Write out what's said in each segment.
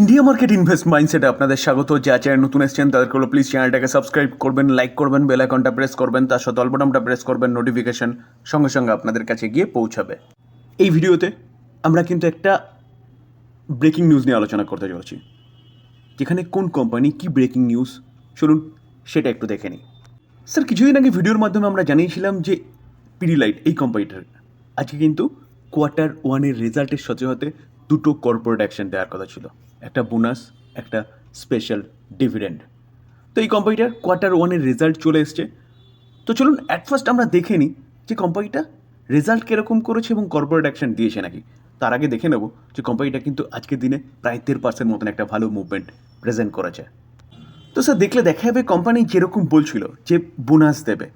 India market invest মাইন্ডসেটে আপনাদের স্বাগত। যা চ্যানেল নতুন এসছেন, তাদেরকে হলো প্লিজ চ্যানেলটাকে সাবস্ক্রাইব করবেন লাইক করবেন বেল আইকনটা প্রেস করবেন, তার সাথে অল্পটামটা প্রেস করবেন নোটিফিকেশন সঙ্গে সঙ্গে আপনাদের কাছে গিয়ে পৌঁছাবে। এই ভিডিওতে আমরা কিন্তু একটা ব্রেকিং নিউজ নিয়ে আলোচনা করতে চলেছি। যেখানে কোন কোম্পানি কি ব্রেকিং নিউজ চলুন সেটা একটু দেখে নিই। স্যার কিছুদিন আগে ভিডিওর মাধ্যমে আমরা জানিয়েছিলাম যে পিডিলাইট এই কোম্পানিটার আজকে কিন্তু কোয়ার্টার ওয়ানের রেজাল্টের সাথে দুটো কর্পোরেট অ্যাকশন দেওয়ার কথা ছিল। একটা বোনাস একটা স্পেশাল ডিভিডেন্ড তো এই কোম্পানিটার কোয়ার্টার ওয়ানের রেজাল্ট চলে এসছে। তো চলুন অ্যাট ফার্স্ট আমরা দেখে নিই যে কোম্পানিটা রেজাল্ট কীরকম করেছে এবং কর্পোরেট অ্যাকশন দিয়েছে নাকি। তার আগে দেখে নেব যে কোম্পানিটা কিন্তু আজকের দিনে প্রায় দেড় পার্সেন্ট মতন একটা ভালো মুভমেন্ট প্রেজেন্ট করেছে। তো স্যার দেখলে দেখা যাবে কোম্পানি যেরকম বলছিল যে বোনাস দেবে।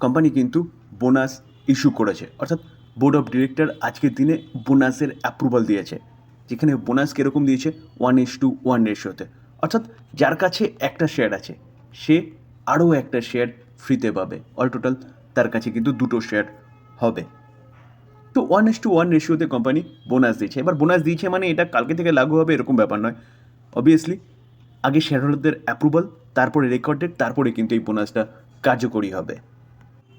কোম্পানি কিন্তু বোনাস ইস্যু করেছে। অর্থাৎ বোর্ড অফ ডিরেক্টর আজকের দিনে বোনাসের অ্যাপ্রুভাল দিয়েছে। যেখানে বোনাস কীরকম দিয়েছে? ওয়ান ইস টু ওয়ান রেশিওতে অর্থাৎ যার কাছে একটা শেয়ার আছে, সে আরও একটা শেয়ার ফ্রিতে পাবে। অল টোটাল তার কাছে কিন্তু দুটো শেয়ার হবে। তো ওয়ান ইস টু ওয়ান রেশিওতে কোম্পানি বোনাস দিয়েছে। এবার বোনাস দিয়েছে মানে এটা কালকে থেকে লাগু হবে, এরকম ব্যাপার নয়। অবভিয়াসলি আগে শেয়ার হোল্ডারদের অ্যাপ্রুভাল তারপরে রেকর্ডেড তারপরে কিন্তু এই বোনাসটা কার্যকরী হবে।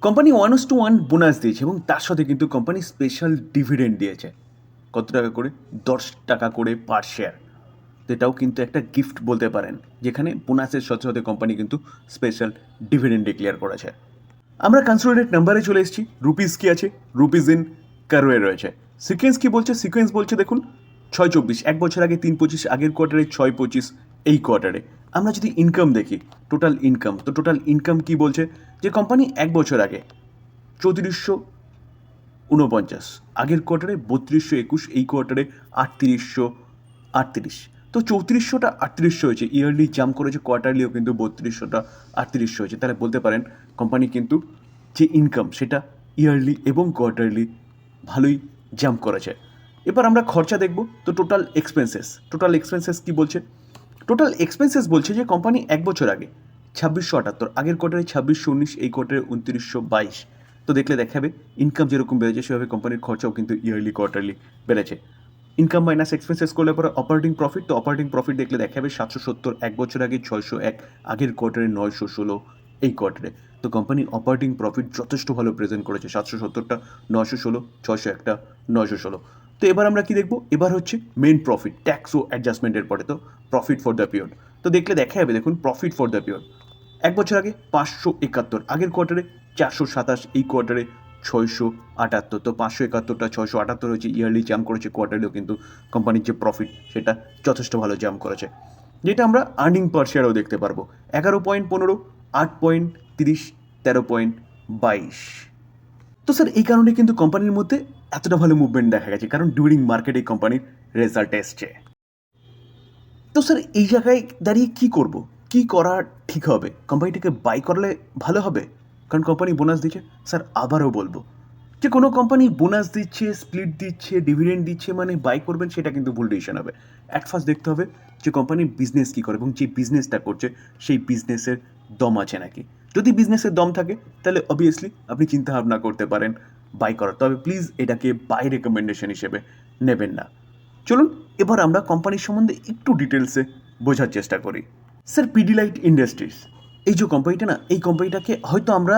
Company one two one bonus দিয়েছে এবং তার সাথে কিন্তু কোম্পানি স্পেশাল ডিভিডেন্ড দিয়েছে। কত টাকা করে? দশ টাকা করে পার শেয়ার এটাও কিন্তু একটা গিফট বলতে পারেন, যেখানে বোনাসের সাথে সাথে কোম্পানি কিন্তু স্পেশাল ডিভিডেন্ড ডিক্লেয়ার করেছে। আমরা কনসোলিডেট নাম্বারে চলে এসেছি। রুপিস কি আছে? রুপিস ইন কারোয়ে রয়েছে। সিকোয়েন্স কি বলছে? সিকোয়েন্স বলছে দেখুন, ছয় চব্বিশ, এক বছর আগে তিন পঁচিশ, আগের কোয়ার্টারে ছয় পঁচিশ, এই কোয়ার্টারে আমরা যদি ইনকাম দেখি টোটাল ইনকাম তো টোটাল ইনকাম কি বলছে? যে কোম্পানি এক বছর আগে চৌত্রিশশো উনপঞ্চাশ আগের কোয়ার্টারে বত্রিশশো একুশ, এই কোয়ার্টারে আটত্রিশশো আটত্রিশ। তো চৌত্রিশশোটা আটত্রিশশো হয়েছে। ইয়ারলি জাম্প করেছে কোয়ার্টারলিও কিন্তু বত্রিশশোটা আটত্রিশশো হয়েছে। তাহলে বলতে পারেন কোম্পানি কিন্তু যে ইনকাম সেটা ইয়ারলি এবং কোয়ার্টারলি ভালোই জাম্প করেছে। এবার আমরা খরচা দেখব, তো টোটাল এক্সপেন্সেস টোটাল এক্সপেন্সেস কি বলছে? টোটাল এক্সপেন্সেস বলছে যে কোম্পানি এক বছর আগে, ছাব্বিশশো আটাত্তর, আগের কোয়ার্টারে ছাব্বিশশো উনিশ, এই কোয়ার্টারে উনত্রিশশো বাইশ। তো দেখলে দেখাবে ইনকাম যেরকম বেড়েছে, সেভাবে কোম্পানির খরচাও কিন্তু ইয়ারলি কোয়ার্টারলি বেড়েছে। ইনকাম মাইনাস এক্সপেন্সেস করলে পরে অপারেটিং প্রফিট তো অপারেটিং প্রফিট দেখলে দেখাবে সাতশো সত্তর, এক বছর আগে ছয়শো এক, আগের কোয়ার্টারে নয়শো ষোলো, এই কোয়ার্টারে তো কোম্পানি অপারেটিং প্রফিট যথেষ্ট ভালো প্রেজেন্ট করেছে, সাতশো সত্তরটা নয়শো ষোলো, ছয়শো একটা, নয়শো ষোলো। তো এবার আমরা কি দেখব? এবার হচ্ছে মেন প্রফিট ট্যাক্স ও অ্যাডজাস্টমেন্টের পরে। তো প্রফিট ফর দ্য পিরিয়ড তো দেখলে দেখা যাবে দেখুন প্রফিট ফর দ্য পিরিয়ড এক বছর আগে পাঁচশো একাত্তর, আগের কোয়ার্টারে চারশো সাতাশ এই কোয়ার্টারে ছয়শো আটাত্তর। তো পাঁচশো একাত্তরটা, ছয়শো আটাত্তর হয়েছে ইয়ারলি জাম্প করেছে। কোয়ার্টারলিও কিন্তু কোম্পানির যে প্রফিট সেটা যথেষ্ট ভালো জাম্প করেছে। যেটা আমরা আর্নিং পার শেয়ারও দেখতে পারব। এগারো পয়েন্ট পনেরো, আট পয়েন্ট তিরিশ, তেরো পয়েন্ট বাইশ। তো স্যার এই কারণে কিন্তু কোম্পানির মধ্যে এতটা ভালো মুভমেন্ট দেখা গেছে। কারণ ডিউরিং মার্কেট এই কোম্পানির রেজাল্ট এসছে। তো স্যার এই জায়গায় দাঁড়িয়ে কি করব? কি করা ঠিক হবে? কোম্পানিটাকে বাই করলে ভালো হবে? কারণ কোম্পানি বোনাস দিচ্ছে স্যার আবারও বলব। যে কোনো কোম্পানি বোনাস দিচ্ছে স্প্লিট দিচ্ছে ডিভিডেন্ড দিচ্ছে মানে বাই করবেন, সেটা কিন্তু ভুল ডিসিশন হবে। অ্যাট ফার্স্ট দেখতে হবে যে কোম্পানির বিজনেস কী করে এবং যে বিজনেসটা করছে, সেই বিজনেসের দম আছে নাকি। যদি বিজনেসের দম থাকে, তাহলে অবভিয়াসলি আপনি চিন্তাভাবনা করতে পারেন বাই করার। তবে প্লিজ এটাকে বাই রেকমেন্ডেশন হিসেবে নেবেন না। চলুন, এবার আমরা কোম্পানির সম্বন্ধে একটু ডিটেলসে বোঝার চেষ্টা করি। স্যার পিডিলাইট ইন্ডাস্ট্রিজ এই যে কোম্পানিটা না, এই কোম্পানিটাকে হয়তো আমরা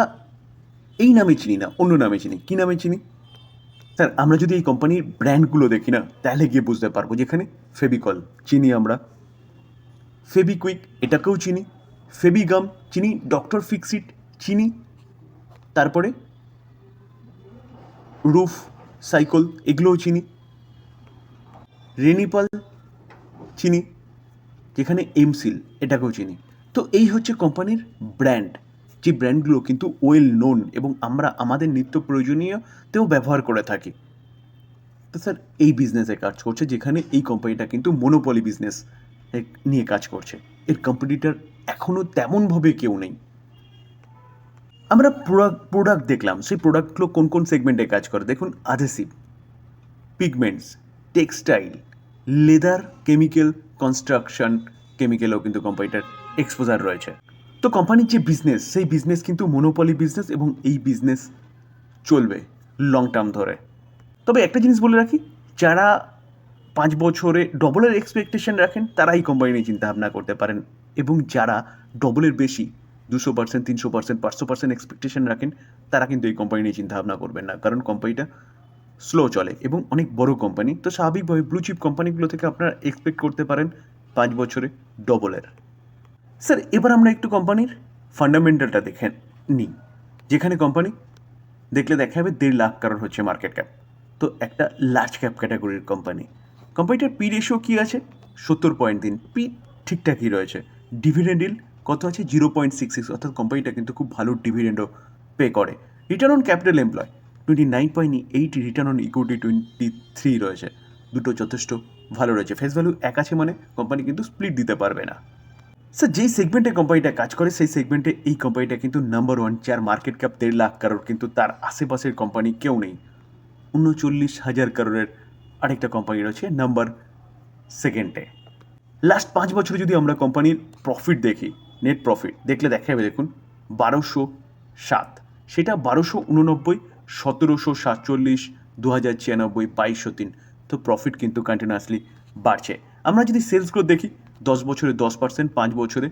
এই নামে চিনি না, অন্য নামে চিনি। কী নামে চিনি? স্যার, আমরা যদি এই কোম্পানির ব্র্যান্ডগুলো দেখি না, তাহলে গিয়ে বুঝতে পারব যেখানে ফেবিকল চিনি আমরা। ফেবিকুইক এটাকেও চিনি। ফেবিগাম চিনি। ডক্টর ফিক্সিট চিনি। তারপরে রুফ সাইকেল এগুলোও চিনি। রেনিপাল চিনি। যেখানে এমসিল এটাকেও চিনি। তো এই হচ্ছে কোম্পানির ব্র্যান্ড। যে ব্র্যান্ডগুলো কিন্তু ওয়েল নোন এবং আমরা আমাদের নিত্য প্রয়োজনীয়তেও ব্যবহার করে থাকি। তো স্যার এই বিজনেসে কাজ করছে, যেখানে এই কোম্পানিটা কিন্তু মনোপলি বিজনেস নিয়ে কাজ করছে। এর কম্পিটিটার এখনও তেমনভাবে কেউ নেই। আমরা প্রোডাক্ট প্রোডাক্ট দেখলাম, সেই প্রোডাক্টগুলো কোন কোন সেগমেন্টে কাজ করে? দেখুন adhesive pigments textile leather chemical construction কেমিক্যালেও কিন্তু কোম্পানিটার এক্সপোজার রয়েছে। তো কোম্পানির যে বিজনেস সেই বিজনেস কিন্তু মনোপলি বিজনেস এবং এই বিজনেস চলবে লং টার্ম ধরে। তবে একটা জিনিস বলে রাখি, যারা পাঁচ বছরে ডবলের এক্সপেকটেশন রাখেন তারা এই কোম্পানি নিয়ে চিন্তা ভাবনা করতে পারেন। এবং যারা ডবলের বেশি, দুশো পার্সেন্ট তিনশো পার্সেন্ট পাঁচশো পার্সেন্ট এক্সপেকটেশন রাখেন, তারা কিন্তু এই কোম্পানি নিয়ে চিন্তা ভাবনা করবেন না। কারণ কোম্পানিটা স্লো চলে এবং অনেক বড় কোম্পানি তো স্বাভাবিকভাবে ব্লু চিপ কোম্পানিগুলো থেকে আপনারা এক্সপেক্ট করতে পারেন পাঁচ বছরে ডবলের স্যার, এবার আমরা একটু কোম্পানির ফান্ডামেন্টালটা দেখে নিই। যেখানে কোম্পানি, দেখলে দেখা যাবে দেড় লাখ কারণ হচ্ছে মার্কেট ক্যাপ তো একটা লার্জ ক্যাপ ক্যাটাগরির কোম্পানি। কোম্পানিটার পি রেশিও কী আছে? সত্তর পয়েন্ট তিন। পি ঠিকঠাকই রয়েছে। ডিভিডেন্ড ডিল কত আছে? জিরো পয়েন্ট সিক্স সিক্স অর্থাৎ কোম্পানিটা কিন্তু খুব ভালো ডিভিডেন্ডও পে করে। Return on capital employ twenty nine point eight return on equity twenty three রয়েছে। দুটো যথেষ্ট ভালো রয়েছে। ফেস ভ্যালু এক আছে মানে কোম্পানি কিন্তু স্প্লিট দিতে পারবে না। স্যার যেই সেগমেন্টে কোম্পানিটা কাজ করে, সেই সেগমেন্টে এই কোম্পানিটা কিন্তু নাম্বার ওয়ান যার মার্কেট ক্যাপ দেড় লাখ কারোর কিন্তু তার আশেপাশের কোম্পানি কেউ নেই। উনচল্লিশ হাজার কারোরের আরেকটা কোম্পানি রয়েছে নাম্বার সেকেন্ডে লাস্ট পাঁচ বছরে যদি আমরা কোম্পানির প্রফিট দেখি নেট প্রফিট দেখলে দেখা যাবে দেখুন, বারোশো সাত। সেটা বারোশো উননব্বই, সতেরোশো সাতচল্লিশ দু হাজার ছিয়ানব্বই, বাইশশো তিন। তো প্রফিট কিন্তু কন্টিনিউয়াসলি বাড়ছে। আমরা যদি সেলস গ্রোথ দেখি দশ বছরে দশ পার্সেন্ট পাঁচ বছরে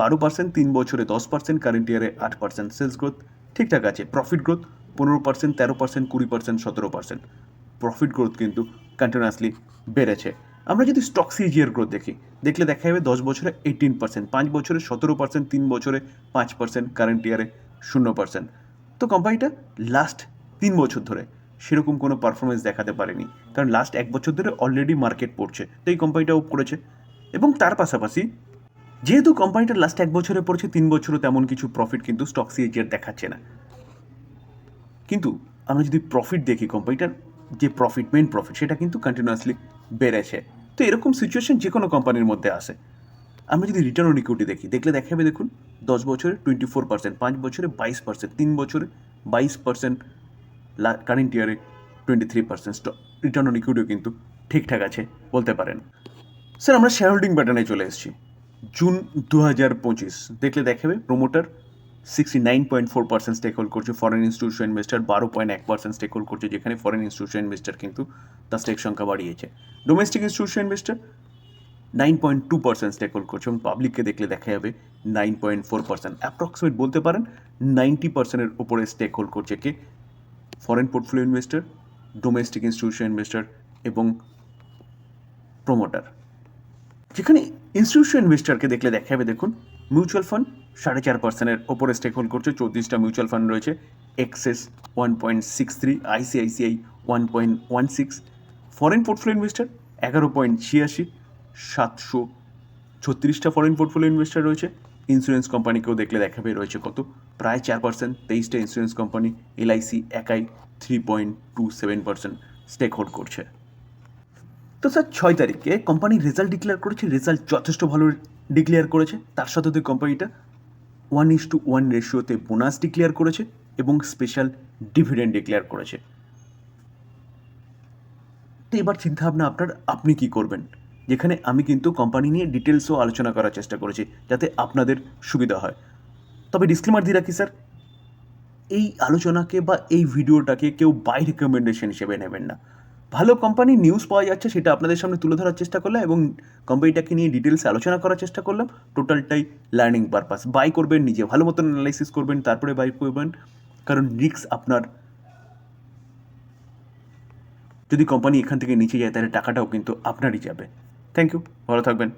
বারো পার্সেন্ট তিন বছরে দশ পার্সেন্ট কারেন্ট ইয়ারে আট পার্সেন্ট সেলস গ্রোথ ঠিকঠাক আছে। প্রফিট গ্রোথ পনেরো পার্সেন্ট তেরো পার্সেন্ট কুড়ি পার্সেন্ট সতেরো পার্সেন্ট প্রফিট গ্রোথ কিন্তু কন্টিনিউয়াসলি বেড়েছে। আমরা যদি স্টক সিজিআর গ্রোথ দেখি, দেখলে দেখা যাবে দশ বছরে এইটিন পার্সেন্ট পাঁচ বছরে সতেরো পার্সেন্ট তিন বছরে পাঁচ পার্সেন্ট কারেন্ট ইয়ারে শূন্য পার্সেন্ট তো কোম্পানিটা লাস্ট তিন বছর ধরে সেরকম কোনো পারফরমেন্স দেখাতে পারেনি। কারণ লাস্ট এক বছর ধরে অলরেডি মার্কেট পড়ছে। তো এই কোম্পানিটাও করেছে। এবং তার পাশাপাশি, যেহেতু কোম্পানিটা লাস্ট এক বছরে পড়ছে, তিন বছরও তেমন কিছু প্রফিট কিন্তু স্টক সিএজিআর দেখাচ্ছে না। কিন্তু আমরা যদি প্রফিট দেখি কোম্পানিটার, যে প্রফিট মেন প্রফিট সেটা কিন্তু কন্টিনিউয়াসলি বেড়েছে। তো এরকম সিচুয়েশন যে কোনো কোম্পানির মধ্যে আসে আমরা যদি রিটার্ন অন ইকুইটি দেখি, দেখলে দেখা যাবে দেখুন, দশ বছরে টোয়েন্টি ফোর পার্সেন্ট পাঁচ বছরে বাইশ পার্সেন্ট তিন বছরে বাইশ পার্সেন্ট কারেন্ট ইয়ারে twenty three percent return on ইকুইটিও কিন্তু ঠিকঠাক আছে বলতে পারেন। স্যার আমরা শেয়ার হোল্ডিং প্যাটার্নে চলে এসেছি। জুন দু হাজার পঁচিশ। দেখলে দেখাবে promoter sixty nine point four percent stake hold করছে ফরেন ইনস্টিটিউশন ইনভেস্টার বারো পয়েন্ট এক পার্সেন্ট স্টেক হোল্ড করছে, যেখানে ফরেন ইনস্টিটিউশন ইনভেস্টার কিন্তু তার স্টেক সংখ্যা বাড়িয়েছে। Domestic institution investor nine point two percent stake hold করছে এবং পাবলিককে দেখলে দেখা যাবে nine point four percent approximate বলতে পারেন নাইনটি পার্সেন্টের উপরে স্টেক হোল্ড করছে কে? Foreign portfolio investor domestic institution investor এবং প্রোমোটার যেখানে ইনস্টিটিউশন ইনভেস্টারকে দেখলে দেখা যাবে দেখুন মিউচুয়াল ফান্ড সাড়ে চার পার্সেন্টের ওপরে স্টেক হোল্ড করছে, চৌত্রিশটা মিউচুয়াল ফান্ড রয়েছে Axis one point six three ICICI one point one six foreign portfolio investor এগারো পয়েন্ট ছিয়াশি, সাতশো ছত্রিশটা ফরেন পোর্টফোলিও ইনভেস্টার রয়েছে ইন্স্যুরেন্স কোম্পানিকেও দেখলে দেখাবে, রয়েছে কত, প্রায় চার পার্সেন্ট তেইশটা ইন্স্যুরেন্স কোম্পানি এলআইসি একাই three point two seven percent stake hold করছে। তো স্যার, ছয় তারিখে কোম্পানি রেজাল্ট ডিক্লেয়ার করেছে রেজাল্ট যথেষ্ট ভালো ডিক্লেয়ার করেছে। তার সাথে সাথে কোম্পানিটা ওয়ান ইস টু ওয়ান রেশিওতে বোনাস ডিক্লেয়ার করেছে এবং স্পেশাল ডিভিডেন্ড ডিক্লেয়ার করেছে। তো এবার চিন্তাভাবনা আপনার, আপনি কি করবেন? যেখানে আমি কিন্তু কোম্পানি নিয়ে ডিটেলসও আলোচনা করার চেষ্টা করেছি, যাতে আপনাদের সুবিধা হয়। তবে ডিসক্লেমার দিয়ে রাখি, স্যার, এই আলোচনাকে বা এই ভিডিওটাকে কেউ বাই রেকমেন্ডেশন হিসেবে নেবেন না। ভালো কোম্পানির নিউজ পাওয়া যাচ্ছে, সেটা আপনাদের সামনে তুলে ধরার চেষ্টা করলাম এবং কোম্পানিটাকে নিয়ে ডিটেলসে আলোচনা করার চেষ্টা করলাম। টোটালটাই লার্নিং পারপাস বাই করবেন, নিজে ভালো মতন অ্যানালাইসিস করবেন, তারপরে বাই করবেন। কারণ রিক্স আপনার, যদি কোম্পানি এখান থেকে নিচে যায়, তাহলে টাকাটাও কিন্তু আপনারই যাবে। থ্যাংক ইউ ভালো থাকবেন।